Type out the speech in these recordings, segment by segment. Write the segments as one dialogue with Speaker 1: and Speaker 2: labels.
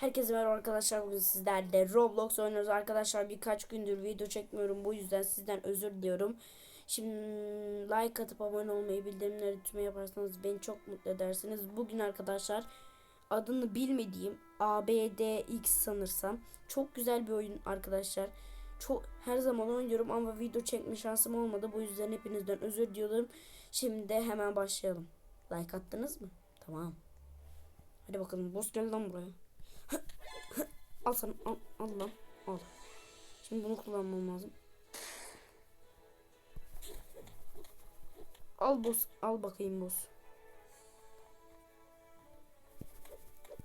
Speaker 1: Herkese merhaba arkadaşlar bugün sizlerle Roblox oynuyoruz arkadaşlar birkaç gündür video çekmiyorum bu yüzden sizden özür diliyorum. Şimdi like atıp abone olmayı bildirimleri tüme yaparsanız beni çok mutlu edersiniz. Bugün arkadaşlar adını bilmediğim ABDX sanırsam çok güzel bir oyun arkadaşlar. Çok her zaman oynuyorum ama video çekme şansım olmadı. Bu yüzden hepinizden özür diliyorum. Şimdi hemen başlayalım. Like attınız mı? Tamam. Hadi bakalım boss gel lan buraya. Al sana al, al lan al. Şimdi bunu kullanmam lazım. Al boss al bakayım boss.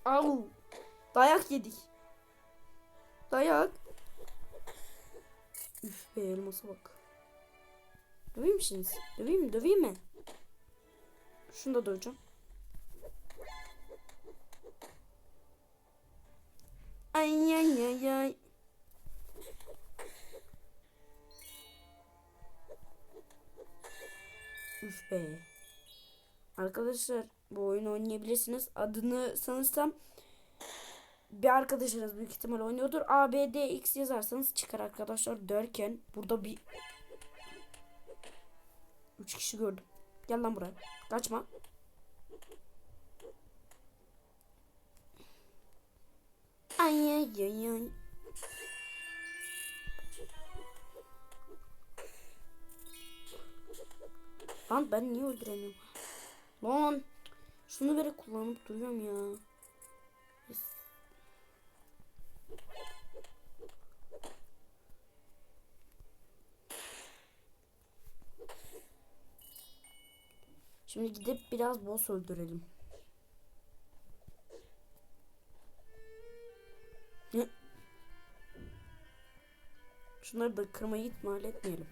Speaker 1: Al. Dayak yedik. Dayak. Üf be elmasa bak. Döveyim mi şimdi? Döveyim mi? Döveyim mi? Şunu da döveceğim. Ay ay ay be. Arkadaşlar bu oyunu oynayabilirsiniz. Adını sanırsam bir arkadaşınız büyük ihtimal oynuyordur. ABDX yazarsanız çıkar arkadaşlar derken burada bir 3 kişi gördüm. Gel lan buraya. Kaçma. Ay ay ay ay. Lan ben niye öldüremiyorum? Lan şunu böyle kullanıp duruyorum ya. Şimdi gidip biraz boss öldürelim. Şunları da kırmayı ihmal etmeyelim.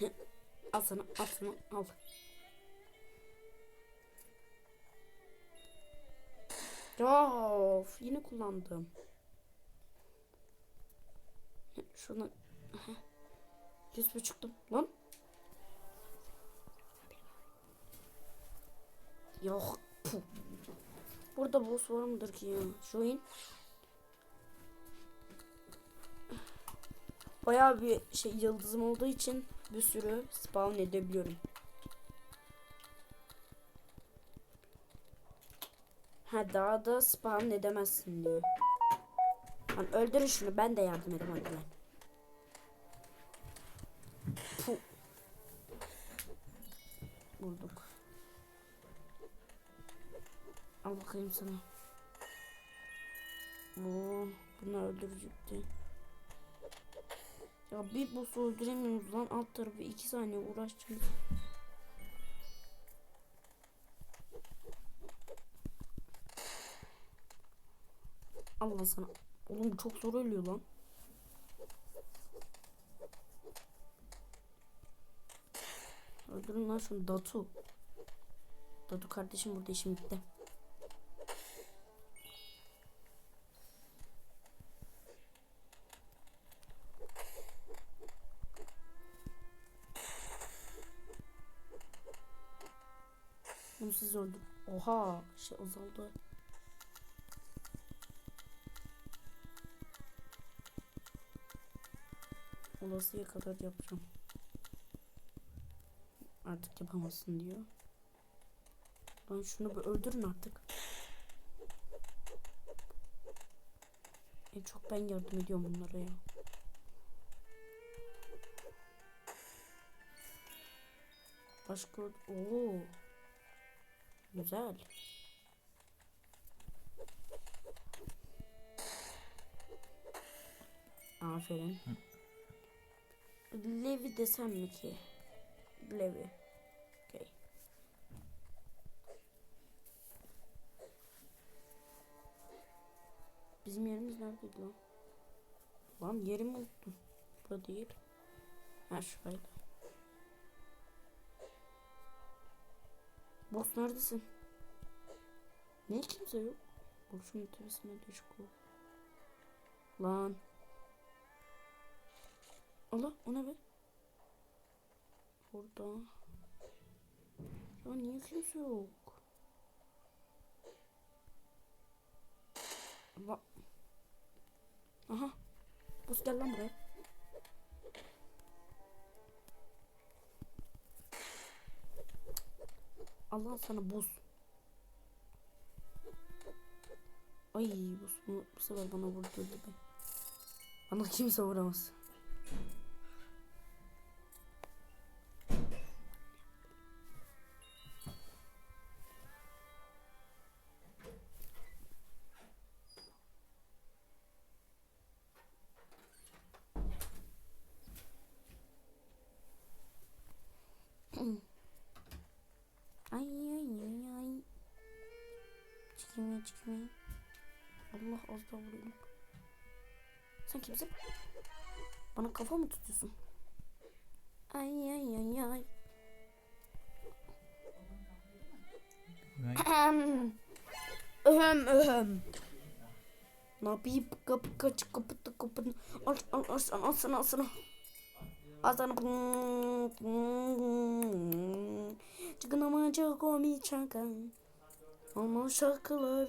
Speaker 1: al sana, al sana, al. Of, yine kullandım. Şunu yüz buçuktum lan. Yok. Burada boss var mıdır ki ya? Join. Bayağı bir şey yıldızım olduğu için bir sürü spawn edebiliyorum. Ha daha da spawn edemezsin diyor. Lan öldürün şunu ben de yardım edeyim hadi lan. Bulduk. Al bakayım sana. Oo, bunu öldürecekti. Ya bir boss öldüremiyoruz lan alt tarafı 2 saniye uğraşacağız. Allah sana. Oğlum çok zor ölüyor lan. Öldürün lan şunu Datu. Datu kardeşim burada işim bitti. Bunu siz öldür. Oha şey azaldı. Olasıya kadar yapacağım. Artık yapamazsın diyor. Lan şunu bir öldürün artık. En çok ben yardım ediyorum bunlara ya. Başka Oo. Güzel. Aferin. Levi desem mi ki? Levi. Okay. Bizim yerimiz neredeydi lan? Lan yerimi unuttum. Burada değil. Ha şuraydı. Boss neredesin? Niye kimse yok? Boşun tepesine düşük ol. Lan. Allah o ne be? Burada. Ya niye kimse yok? Allah. Aha. Buz gel lan buraya. Allah sana buz. Ay buz bu, bu sefer bana vurdu gibi. Bana kimse vuramaz. Çıkayım. Allah az daha vuruyorum. Sen kimsin? Bana kafa mı tutuyorsun? Ay ay ay ay. Ahem. Öhem öhem. Ne yapayım? Kapı kaç kapı kapı. Al al al sana al sana al sana. Al sana. Çıkın ama çok komik çakan. Ama şarkılar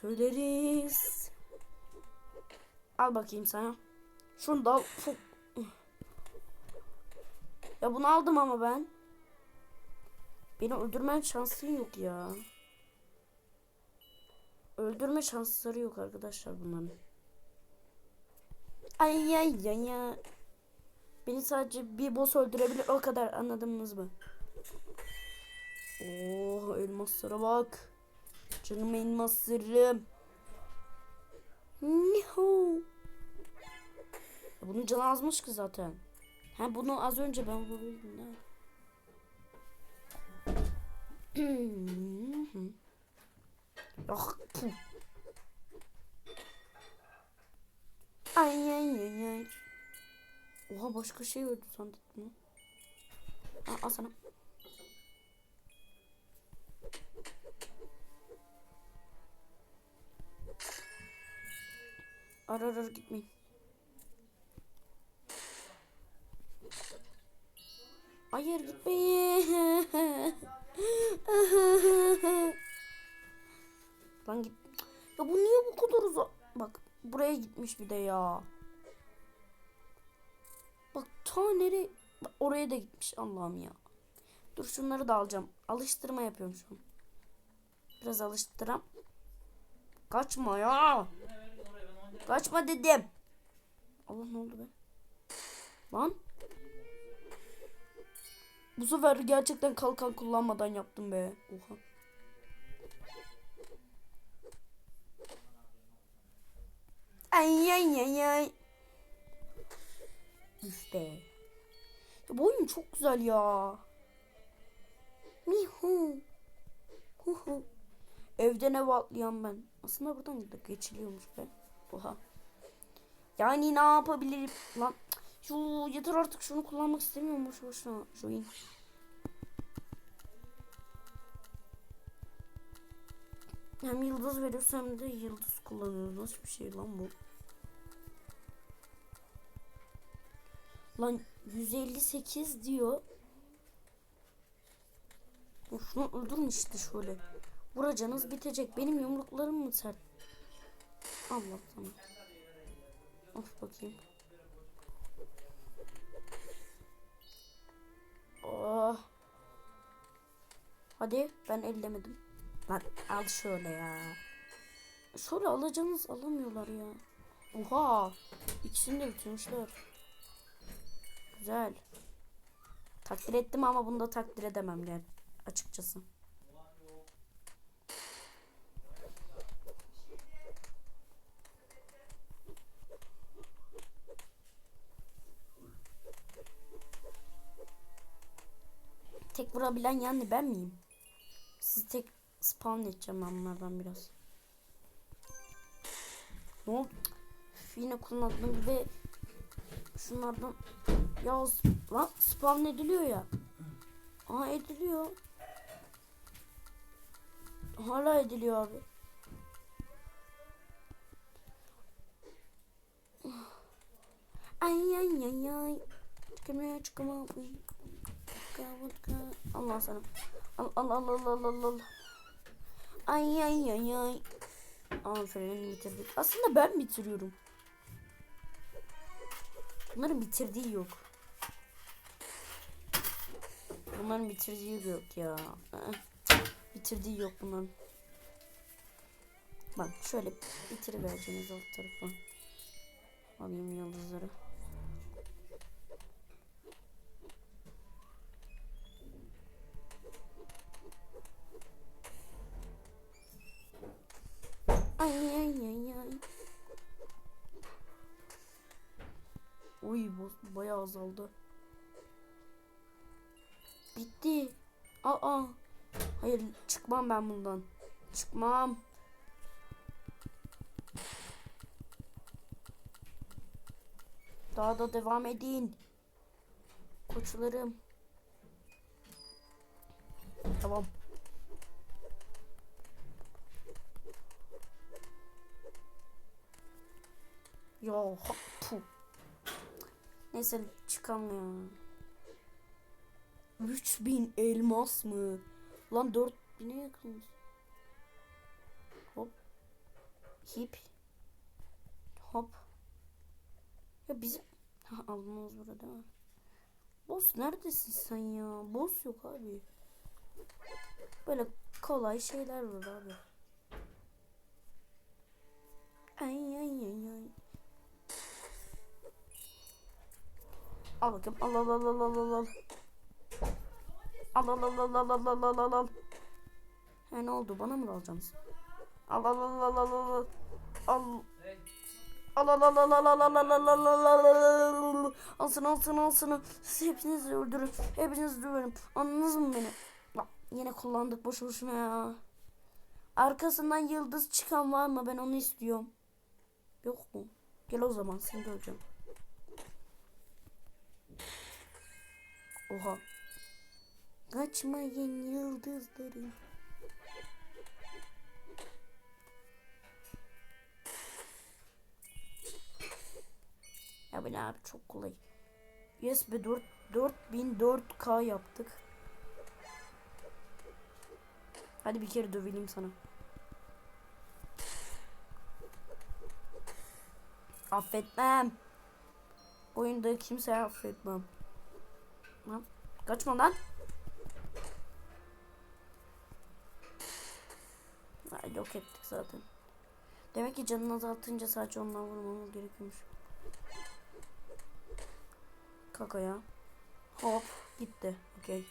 Speaker 1: söyleriz. Al bakayım sana. Şunu da Ya bunu aldım ama ben. Beni öldürmen şansın yok ya. Öldürme şansları yok arkadaşlar bunların. Ay ay ay ay. Beni sadece bir boss öldürebilir o kadar anladınız mı? Oh elmaslara bak. Canım elmaslarım. Niho. Bunun canı azmış ki zaten. Ha bunu az önce ben de. ah. Ay ay ay ay. Oha başka şey öldü sandım. Al, al sana. Ar ar ar gitmeyin. Hayır gitmeyin. Lan git. Ya bu niye bu kadar uzak? Bak buraya gitmiş bir de ya. Bak ta nereye? Bak, oraya da gitmiş Allah'ım ya. Dur şunları da alacağım. Alıştırma yapıyorum şu an. Biraz alıştıram. Kaçma ya. Kaçma dedim. Allah ne oldu be? Lan. Bu sefer gerçekten kalkan kullanmadan yaptım be. Oha. Ay ay ay ay. Üf be. Ya bu oyun çok güzel ya. Mihu. Hu hu. Evden eve atlayan ben. Aslında buradan da geçiliyormuş be. Oha. Yani ne yapabilirim lan? Şu yeter artık şunu kullanmak istemiyorum boş boşuna. Şu in. Hem yıldız veriyoruz hem de yıldız kullanıyoruz. Nasıl bir şey lan bu? Lan 158 diyor. Şunu öldürün işte şöyle. Vuracaksınız bitecek. Benim yumruklarım mı sert? Allah. Of bakayım. Oh. Hadi ben ellemedim. Lan al şöyle ya. Şöyle alacağınız alamıyorlar ya. Oha. İkisini de bitirmişler. Güzel. Takdir ettim ama bunu da takdir edemem gel açıkçası. Tek vurabilen yani ben miyim? Sizi tek spawn edeceğim ben biraz. Ne oldu? Yine kullandım ve şunlardan ya lan spawn ediliyor ya. Aa ediliyor. Hala ediliyor abi. Ay ay ay ay. Çıkamıyor çıkamıyor. Vodka. Allah sana. Al al al al al al al. Ay ay ay ay. Aferin bitirdik. Aslında ben bitiriyorum. Bunların bitirdiği yok. Bunların bitirdiği yok ya. Aa, Bitirdiği yok bunların. Bak şöyle bitirivereceğiniz alt tarafa. Alayım yıldızları. Ay ay ay. Oy bu bayağı azaldı. Bitti. Aa. Hayır çıkmam ben bundan. Çıkmam. Daha da devam edin. Koçlarım. Tamam. Ya ha, puh. Neyse ya. 3000 elmas mı? Lan 4000'e yakınız. Hop. Hip. Hop. Ya bizim... Ha almamız burada? Boss neredesin sen ya? Boss yok abi. Böyle kolay şeyler var abi. Ay ay ay ay. Al bakayım. Al al al al al al al. Al al al al al al al al al. He ne oldu? Bana mı alacaksınız? Al al al al al al al. Al. Al al al al al al al al al al al al al al Alsın alsın alsın. Siz hepinizi öldürün. Hepinizi döverim. Anladınız mı beni? Bak yine kullandık boş boşuna ya. Arkasından yıldız çıkan var mı? Ben onu istiyorum. Yok mu? Gel o zaman seni göreceğim. Oha. Kaçmayın yıldızlarım. Ya bu ne abi çok kolay. Yes be 4 4004K yaptık. Hadi bir kere dövelim sana. Affetmem. Oyunda kimseye affetmem. Lan kaçma lan. Ha, yok ettik zaten. Demek ki canını azaltınca sadece ondan vurmamız gerekiyormuş. Kakaya. Hop gitti. Okey.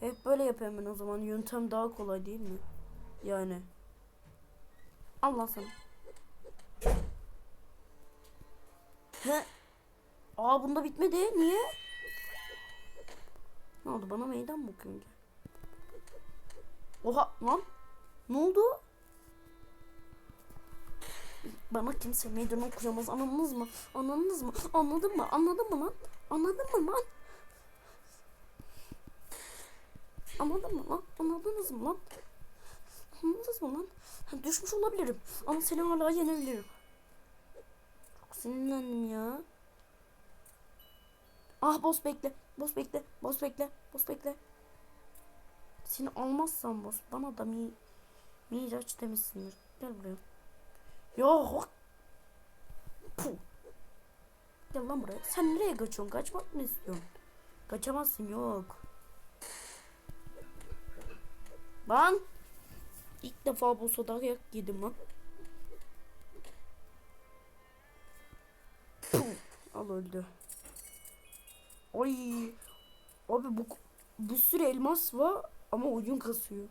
Speaker 1: Hep böyle yapıyorum ben o zaman. Yöntem daha kolay değil mi? Yani. Allah sana. He. Aa bunda bitmedi. Niye? Ne oldu? Bana meydan mı okuyorsun? Oha lan. Ne oldu? Bana kimse meydan okuyamaz. Anladınız mı? Anladınız mı? Anladın mı? Anladın mı lan? Anladın mı lan? Anladın mı lan? Anladınız mı lan? Anladınız mı lan? Ha, Düşmüş olabilirim. Ama seni hala yenebilirim. Çok sinirlendim ya. Ah boss bekle. Boss bekle. Boss bekle. Boss bekle. Seni almazsam boss bana da mi Miraç demişsindir. Gel buraya. Yok. Puh. Gel lan buraya. Sen nereye kaçıyorsun? Kaçmak mı istiyorsun? Kaçamazsın yok. Lan. İlk defa bu soda yak yedim lan. Al öldü. Ay. Abi bu bir sürü elmas var ama oyun kasıyor.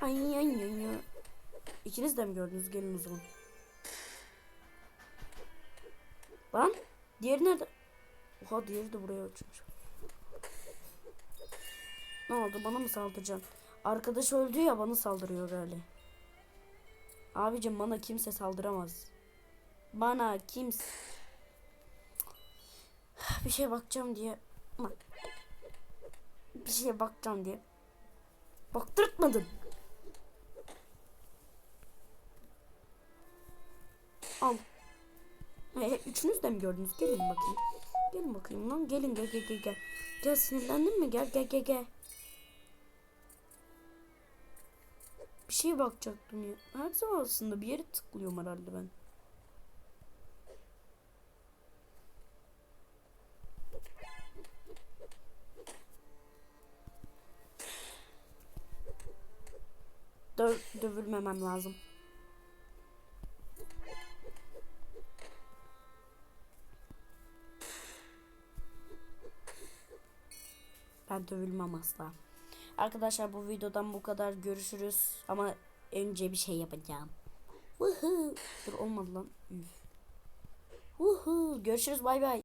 Speaker 1: Ay ay ay ay. İkiniz de mi gördünüz? Gelin o zaman. Lan diğeri nerede? Oha diğeri de buraya uçmuş. Ne oldu? Bana mı saldıracaksın? Arkadaş öldü ya bana saldırıyor böyle. Abicim bana kimse saldıramaz. Bana kimse bir şey bakacağım diye Bak. bir şeye bakacağım diye baktırtmadın. Al. Ee, üçünüz de mi gördünüz? Gelin bakayım. Gelin bakayım lan. Gelin gel gel gel gel. Gel sinirlendin mi? Gel gel gel gel. Bir şeye bakacaktım ya. Her zaman aslında bir yere tıklıyorum herhalde ben. Dö dövülmemem lazım. Ben dövülmem asla. Arkadaşlar bu videodan bu kadar görüşürüz. Ama önce bir şey yapacağım. Vuhu. Dur olmadı lan. Vuhu. Görüşürüz bay bay.